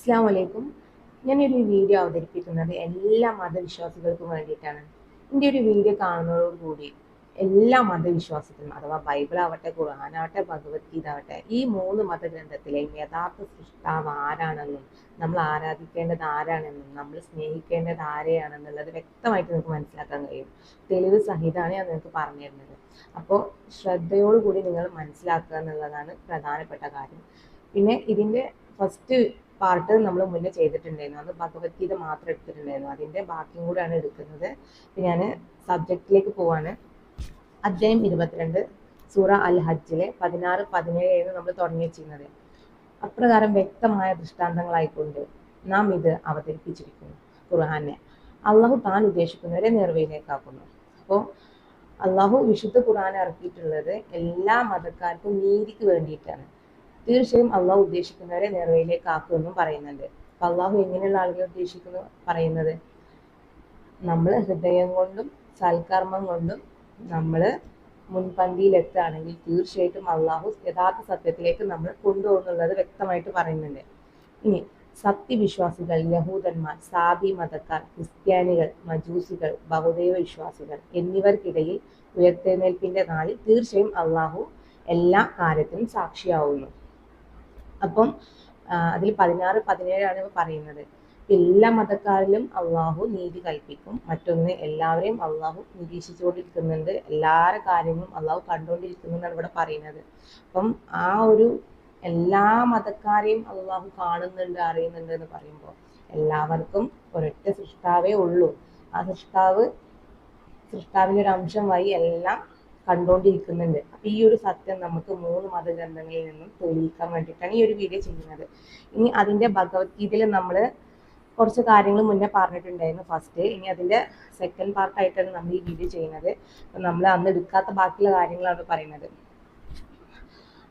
അസ്സാം വലൈക്കും ഞാനൊരു വീഡിയോ അവതരിപ്പിക്കുന്നത് എല്ലാ മതവിശ്വാസികൾക്കും വേണ്ടിയിട്ടാണ്. എന്റെ ഒരു വീഡിയോ കാണുന്നതോടുകൂടി എല്ലാ മതവിശ്വാസത്തിനും അഥവാ ബൈബിൾ ആവട്ടെ ഖുർആനാവട്ടെ ഭഗവത്ഗീത ആവട്ടെ ഈ മൂന്ന് മതഗ്രന്ഥത്തിലെ യഥാർത്ഥ സൃഷ്ടാവ് ആരാണെന്നും നമ്മൾ ആരാധിക്കേണ്ടത് ആരാണെന്നും നമ്മൾ സ്നേഹിക്കേണ്ടത് ആരെയാണെന്നുള്ളത് വ്യക്തമായിട്ട് നിങ്ങൾക്ക് മനസ്സിലാക്കാൻ കഴിയും. തെളിവ് സഹിതമാണ് ഞാൻ നിങ്ങൾക്ക് പറഞ്ഞു തരുന്നത്. അപ്പോൾ ശ്രദ്ധയോടുകൂടി നിങ്ങൾ മനസ്സിലാക്കുക എന്നുള്ളതാണ് പ്രധാനപ്പെട്ട കാര്യം. പിന്നെ ഇതിന്റെ ഫസ്റ്റ് പാർട്ട് നമ്മൾ മുന്നേ ചെയ്തിട്ടുണ്ടായിരുന്നു. അത് ഭഗവത്ഗീത മാത്രം എടുത്തിട്ടുണ്ടായിരുന്നു. അതിന്റെ ബാക്കിയും കൂടെയാണ് എടുക്കുന്നത്. ഞാൻ സബ്ജക്റ്റിലേക്ക് പോവാണ്. അധ്യായം ഇരുപത്തിരണ്ട് സൂറ അൽ ഹജ്ജിലെ പതിനാറ് പതിനേഴായിരുന്നു നമ്മൾ തുടങ്ങി വെച്ചിരുന്നത്. അപ്രകാരം വ്യക്തമായ ദൃഷ്ടാന്തങ്ങളായിക്കൊണ്ട് നാം ഇത് അവതരിപ്പിച്ചിരിക്കുന്നു ഖുർഹാനെ അള്ളാഹു താൻ ഉദ്ദേശിക്കുന്നവരെ നേർവയിലേക്കാക്കുന്നു അപ്പോൾ അള്ളാഹു വിശുദ്ധ ഖുർആൻ ഇറക്കിയിട്ടുള്ളത് എല്ലാ മതക്കാർക്കും നീതിക്ക് വേണ്ടിയിട്ടാണ്. തീർച്ചയായും അള്ളാഹു ഉദ്ദേശിക്കുന്നവരെ നേർവയിലേക്ക് ആക്കുമെന്നും പറയുന്നുണ്ട്. അപ്പൊ അള്ളാഹു എങ്ങനെയുള്ള ആളുകളെ ഉദ്ദേശിക്കുന്നു പറയുന്നത്? നമ്മൾ ഹൃദയം കൊണ്ടും സൽക്കർമ്മം കൊണ്ടും നമ്മൾ മുൻപന്തിയിലെത്തുകയാണെങ്കിൽ തീർച്ചയായിട്ടും അള്ളാഹു യഥാർത്ഥ സത്യത്തിലേക്ക് നമ്മൾ കൊണ്ടുപോകുന്നുള്ളത് വ്യക്തമായിട്ട് പറയുന്നുണ്ട്. ഇനി സത്യവിശ്വാസികൾ യഹൂദന്മാർ സാബി മതക്കാർ ക്രിസ്ത്യാനികൾ മജൂസികൾ ബഹുദൈവ വിശ്വാസികൾ എന്നിവർക്കിടയിൽ ഉയർത്തെഴുന്നേൽപ്പിന്റെ നാളിൽ തീർച്ചയായും അള്ളാഹു എല്ലാ കാര്യത്തിനും സാക്ഷിയാവുന്നു. അപ്പം അതിൽ പതിനാറ് പതിനേഴാണ് പറയുന്നത്. എല്ലാ മതക്കാരിലും അള്ളാഹു നീതി കൽപ്പിക്കും. മറ്റൊന്ന് എല്ലാവരെയും അള്ളാഹു നിരീക്ഷിച്ചുകൊണ്ടിരിക്കുന്നുണ്ട്. എല്ലാവരുടെ കാര്യങ്ങളും അള്ളാഹു കണ്ടുകൊണ്ടിരിക്കുന്നു എന്നാണ് ഇവിടെ പറയുന്നത്. അപ്പം ആ ഒരു എല്ലാ മതക്കാരെയും അള്ളാഹു കാണുന്നുണ്ട് അറിയുന്നുണ്ട് എന്ന് പറയുമ്പോൾ എല്ലാവർക്കും ഒരൊറ്റ സൃഷ്ടാവേ ഉള്ളൂ. ആ സൃഷ്ടാവ് സൃഷ്ടാവിന്റെ ഒരു അംശം വഴി എല്ലാം കണ്ടുകൊണ്ടിരിക്കുന്നുണ്ട് അപ്പൊ ഈ ഒരു സത്യം നമുക്ക് മൂന്ന് മതഗ്രന്ഥങ്ങളിൽ നിന്നും തെളിയിക്കാൻ വേണ്ടിയിട്ടാണ് ഈ ഒരു വീഡിയോ ചെയ്യുന്നത്. ഇനി അതിന്റെ ഭഗവത്ഗീതയിൽ നമ്മൾ കുറച്ച് കാര്യങ്ങൾ മുന്നേ പറഞ്ഞിട്ടുണ്ടായിരുന്നു ഫസ്റ്റ് ഇനി അതിന്റെ സെക്കൻഡ് പാർട്ടായിട്ടാണ് നമ്മൾ ഈ വീഡിയോ ചെയ്യുന്നത്. നമ്മൾ അന്ന് എടുക്കാത്ത ബാക്കിയുള്ള കാര്യങ്ങളാണ് പറയുന്നത്.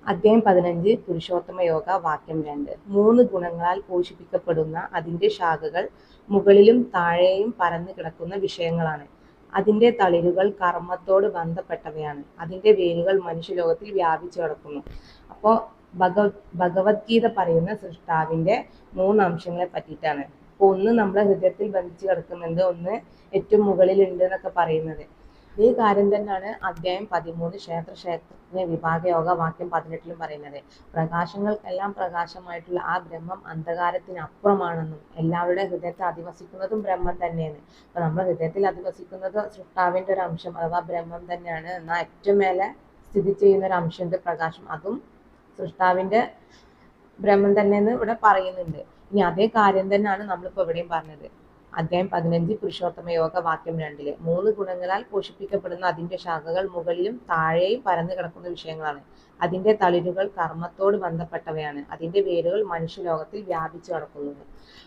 അധ്യായം പതിനഞ്ച് പുരുഷോത്തമ യോഗ വാക്യം രണ്ട്. മൂന്ന് ഗുണങ്ങളാൽ പോഷിപ്പിക്കപ്പെടുന്ന അതിന്റെ ശാഖകൾ മുകളിലും താഴെയും പരന്നു കിടക്കുന്ന വിഷയങ്ങളാണ്. അതിന്റെ തളിരുകൾ കർമ്മത്തോട് ബന്ധപ്പെട്ടവയാണ്. അതിന്റെ വേരുകൾ മനുഷ്യലോകത്തിൽ വ്യാപിച്ചു കിടക്കുന്നു. അപ്പോൾ ഭഗവത് ഭഗവത്ഗീത പറയുന്ന സൃഷ്ടാവിന്റെ മൂന്ന് അംശങ്ങളെ പറ്റിയിട്ടാണ്. അപ്പൊ ഒന്ന് നമ്മുടെ ഹൃദയത്തിൽ ബന്ധിച്ചു കിടക്കുന്നുണ്ട് ഒന്ന് ഏറ്റവും മുകളിലുണ്ട് എന്നൊക്കെ പറയുന്നത്. ഈ കാര്യം തന്നെയാണ് അധ്യായം പതിമൂന്ന് ക്ഷേത്ര ക്ഷേത്രത്തിന് വിഭാഗയോഗ വാക്യം പതിനെട്ടിലും പറയുന്നത്. പ്രകാശങ്ങൾക്കെല്ലാം പ്രകാശമായിട്ടുള്ള ആ ബ്രഹ്മം അന്ധകാരത്തിനപ്പുറമാണെന്നും എല്ലാവരുടെ ഹൃദയത്തെ അധിവസിക്കുന്നതും ബ്രഹ്മം തന്നെയാണ്. അപ്പൊ നമ്മുടെ ഹൃദയത്തിൽ അധിവസിക്കുന്നത് സൃഷ്ടാവിന്റെ ഒരു അംശം അഥവാ ബ്രഹ്മം തന്നെയാണ്. എന്നാൽ ഏറ്റവും മേലെ സ്ഥിതി ചെയ്യുന്ന ഒരു അംശമുണ്ട് പ്രകാശം. അതും സൃഷ്ടാവിന്റെ ബ്രഹ്മം തന്നെയെന്ന് ഇവിടെ പറയുന്നുണ്ട്. ഇനി അതേ കാര്യം തന്നെയാണ് നമ്മളിപ്പോ ഇവിടെയും പറഞ്ഞത്. അധ്യായം പതിനഞ്ച് പുരുഷോത്തമ യോഗ വാക്യം രണ്ടിൽ. മൂന്ന് ഗുണങ്ങളാൽ പോഷിപ്പിക്കപ്പെടുന്ന അതിന്റെ ശാഖകൾ മുകളിലും താഴെയും പരന്നു കിടക്കുന്ന വിഷയങ്ങളാണ്. അതിന്റെ തളിരുകൾ കർമ്മത്തോട് ബന്ധപ്പെട്ടവയാണ്. അതിന്റെ വേരുകൾ മനുഷ്യലോകത്തിൽ വ്യാപിച്ചു കിടക്കുന്നത്.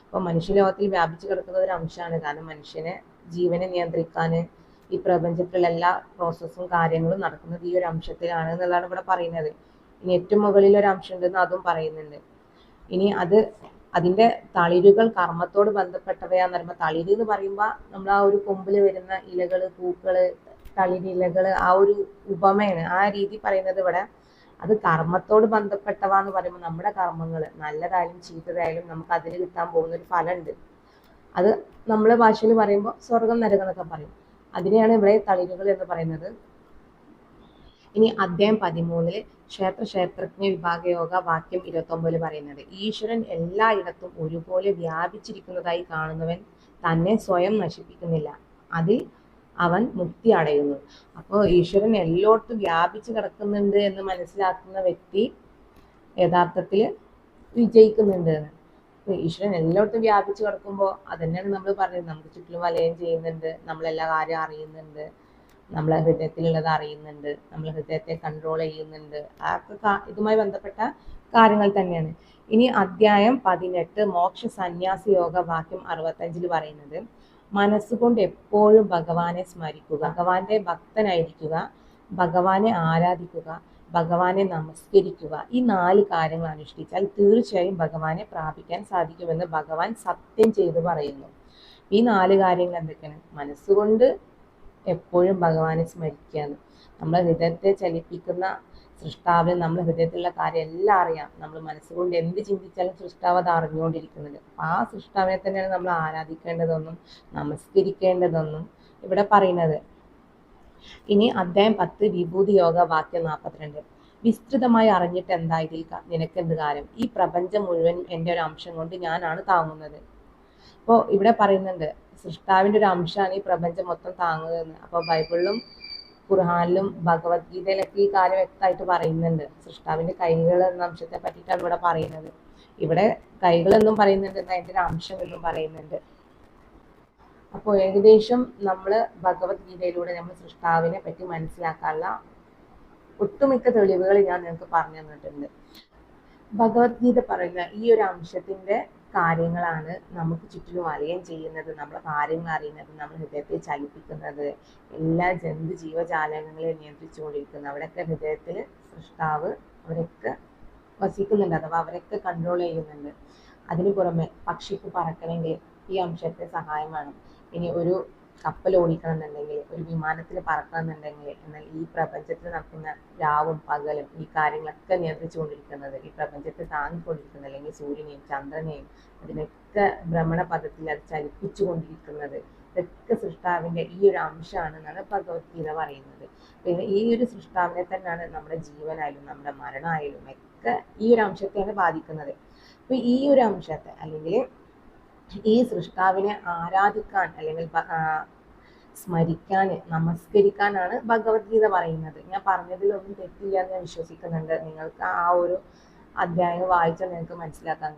അപ്പൊ മനുഷ്യലോകത്തിൽ വ്യാപിച്ചു കിടക്കുന്ന ഒരു അംശമാണ്. കാരണം മനുഷ്യനെ ജീവനെ നിയന്ത്രിക്കാൻ ഈ പ്രപഞ്ചത്തിലുള്ള എല്ലാ പ്രോസസ്സും കാര്യങ്ങളും നടക്കുന്നത് ഈ ഒരു അംശത്തിലാണ് എന്നുള്ളതാണ് ഇവിടെ പറയുന്നത്. ഇനി ഏറ്റവും മുകളിൽ ഒരു അംശം ഉണ്ടെന്ന് അതും പറയുന്നുണ്ട്. ഇനി അത് അതിന്റെ തളിരുകൾ കർമ്മത്തോട് ബന്ധപ്പെട്ടവയാന്ന് പറയുമ്പോൾ തളിര് എന്ന് പറയുമ്പോൾ നമ്മൾ ആ ഒരു കൊമ്പിൽ വരുന്ന ഇലകൾ പൂക്കൾ തളിരിലകൾ ആ ഒരു ഉപമയാണ്. ആ രീതി പറയുന്നത് ഇവിടെ. അത് കർമ്മത്തോട് ബന്ധപ്പെട്ടവ എന്ന് പറയുമ്പോൾ നമ്മുടെ കർമ്മങ്ങൾ നല്ലതായാലും ചീത്തതായാലും നമുക്ക് അതിന് കിട്ടാൻ പോകുന്ന ഒരു ഫലമുണ്ട് അത് നമ്മളെ ഭാഷയിൽ പറയുമ്പോൾ സ്വർഗം നരകം എന്നൊക്കെ പറയും. അതിനെയാണ് ഇവിടെ തളിരുകൾ എന്ന് പറയുന്നത്. ഇനി അദ്ദേഹം പതിമൂന്നിൽ ക്ഷേത്ര ക്ഷേത്രജ്ഞ വിഭാഗയോഗ വാക്യം ഇരുപത്തൊമ്പതിൽ പറയുന്നത് ഈശ്വരൻ എല്ലായിടത്തും ഒരുപോലെ വ്യാപിച്ചിരിക്കുന്നതായി കാണുന്നവൻ തന്നെ സ്വയം നശിപ്പിക്കുന്നില്ല. അതിൽ അവൻ മുക്തി അടയുന്നു. അപ്പോൾ ഈശ്വരൻ എല്ലായിടത്തും വ്യാപിച്ചു കിടക്കുന്നുണ്ട് എന്ന് മനസ്സിലാക്കുന്ന വ്യക്തി യഥാർത്ഥത്തിൽ വിജയിക്കുന്നുണ്ട്. ഈശ്വരൻ എല്ലായിടത്തും വ്യാപിച്ചു കിടക്കുമ്പോൾ അതന്നെയാണ് നമ്മൾ പറയുന്നത്. നമുക്ക് ചുറ്റിലും വലയം ചെയ്യുന്നുണ്ട്. നമ്മളെല്ലാ കാര്യം അറിയുന്നുണ്ട്. നമ്മളെ ഹൃദയത്തിലുള്ളത് അറിയുന്നുണ്ട് നമ്മൾ ഹൃദയത്തെ കൺട്രോൾ ചെയ്യുന്നുണ്ട്. അതൊക്കെ ഇതുമായി ബന്ധപ്പെട്ട കാര്യങ്ങൾ തന്നെയാണ്. ഇനി അധ്യായം പതിനെട്ട് മോക്ഷ സന്യാസി യോഗ വാക്യം അറുപത്തഞ്ചിൽ പറയുന്നത് മനസ്സുകൊണ്ട് എപ്പോഴും ഭഗവാനെ സ്മരിക്കുക. ഭഗവാന്റെ ഭക്തനായിരിക്കുക ഭഗവാനെ ആരാധിക്കുക ഭഗവാനെ നമസ്കരിക്കുക. ഈ നാല് കാര്യങ്ങൾ അനുഷ്ഠിച്ചാൽ തീർച്ചയായും ഭഗവാനെ പ്രാപിക്കാൻ സാധിക്കുമെന്ന് ഭഗവാൻ സത്യം ചെയ്ത് പറയുന്നു. ഈ നാല് കാര്യങ്ങൾ എന്തൊക്കെയാണ്? മനസ്സുകൊണ്ട് എപ്പോഴും ഭഗവാനെ സ്മരിക്കുകയാണ്. നമ്മളെ ഹൃദയത്തെ ചലിപ്പിക്കുന്ന സൃഷ്ടാവിന് നമ്മളെ ഹൃദയത്തിലുള്ള കാര്യം എല്ലാം അറിയാം. നമ്മൾ മനസ്സുകൊണ്ട് എന്ത് ചിന്തിച്ചാലും സൃഷ്ടാവ് അത് അറിഞ്ഞുകൊണ്ടിരിക്കുന്നുണ്ട്. ആ സൃഷ്ടാവിനെ തന്നെയാണ് നമ്മൾ ആരാധിക്കേണ്ടതെന്നും നമസ്കരിക്കേണ്ടതെന്നും ഇവിടെ പറയുന്നത്. ഇനി അദ്ധ്യായം പത്ത് വിഭൂതി യോഗ വാക്യം നാൽപ്പത്തിരണ്ട് വിസ്തൃതമായി അറിഞ്ഞിട്ട് എന്താ ഇതിൽ ക- നിനക്കെന്ത് കാര്യം? ഈ പ്രപഞ്ചം മുഴുവൻ എന്റെ ഒരു അംശം കൊണ്ട് ഞാനാണ് താങ്ങുന്നത്. അപ്പോൾ ഇവിടെ പറയുന്നുണ്ട് സൃഷ്ടാവിന്റെ ഒരു അംശമാണ് ഈ പ്രപഞ്ചം മൊത്തം താങ്ങുകയെന്ന്. അപ്പോൾ ബൈബിളിലും ഖുർഹാനിലും ഭഗവത്ഗീതയിലൊക്കെ ഈ കാര്യം വ്യക്തമായിട്ട് പറയുന്നുണ്ട്. സൃഷ്ടാവിന്റെ കൈകൾ എന്ന അംശത്തെ പറ്റിയിട്ടാണ് ഇവിടെ പറയുന്നത്. ഇവിടെ കൈകൾ എന്നും പറയുന്നുണ്ട് അതിന്റെ ഒരു അംശം എന്നും പറയുന്നുണ്ട്. അപ്പോൾ ഏകദേശം നമ്മൾ ഭഗവത്ഗീതയിലൂടെ നമ്മൾ സൃഷ്ടാവിനെ പറ്റി മനസ്സിലാക്കാനുള്ള ഒട്ടുമിക്ക തെളിവുകൾ ഞാൻ നിങ്ങൾക്ക് പറഞ്ഞു തന്നിട്ടുണ്ട്. ഭഗവത്ഗീത പറയുന്ന ഈ ഒരു അംശത്തിന്റെ കാര്യങ്ങളാണ് നമുക്ക് ചുറ്റിലും അറിയാൻ ചെയ്യുന്നത് നമ്മുടെ കാര്യങ്ങൾ അറിയുന്നത് നമ്മൾ ഹൃദയത്തെ ചലിപ്പിക്കുന്നത് എല്ലാ ജന്തു ജീവജാലങ്ങളെയും നിയന്ത്രിച്ചുകൊണ്ടിരിക്കുന്നത് അവിടെയൊക്കെ ഹൃദയത്തിൽ സൃഷ്ടാവ് അവരൊക്കെ വസിക്കുന്നുണ്ട് അഥവാ അവരൊക്കെ കൺട്രോൾ ചെയ്യുന്നുണ്ട്. അതിനു പുറമെ പക്ഷിക്ക് പറക്കണമെങ്കിൽ ഈ അംശത്തെ സഹായം വേണം. ഇനി ഒരു കപ്പൽ ഓടിക്കണം എന്നുണ്ടെങ്കിൽ ഒരു വിമാനത്തിൽ പറക്കണം എന്നുണ്ടെങ്കിൽ എന്നാൽ ഈ പ്രപഞ്ചത്തിൽ നടക്കുന്ന രാവും പകലും ഈ കാര്യങ്ങളൊക്കെ നിയന്ത്രിച്ചുകൊണ്ടിരിക്കുന്നത് ഈ പ്രപഞ്ചത്തെ താങ്ങിക്കൊണ്ടിരിക്കുന്നത് അല്ലെങ്കിൽ സൂര്യനെയും ചന്ദ്രനെയും അതിനൊക്കെ ഭ്രമണപഥത്തിൽ അത് ചലിപ്പിച്ചുകൊണ്ടിരിക്കുന്നത് ഇതൊക്കെ സൃഷ്ടാവിന്റെ ഈ ഒരു അംശമാണ് എന്നാണ് ഭഗവത്ഗീത പറയുന്നത്. പിന്നെ ഈ ഒരു സൃഷ്ടാവിനെ തന്നെയാണ് നമ്മുടെ ജീവനായാലും നമ്മുടെ മരണമായാലും ഒക്കെ ഈ ഒരു അംശത്തെയാണ് ബാധിക്കുന്നത്. അപ്പൊ ഈ ഒരു അംശത്തെ അല്ലെങ്കിൽ ഈ സൃഷ്ടാവിനെ ആരാധിക്കാൻ അല്ലെങ്കിൽ സ്മരിക്കാൻ നമസ്കരിക്കാനാണ് ഭഗവത്ഗീത പറയുന്നത്. ഞാൻ പറഞ്ഞതിലൊന്നും തെറ്റില്ല എന്ന് ഞാൻ വിശ്വസിക്കുന്നുണ്ട്. നിങ്ങൾക്ക് ആ ഒരു അധ്യായം വായിച്ചാൽ നിങ്ങൾക്ക് മനസ്സിലാക്കാൻ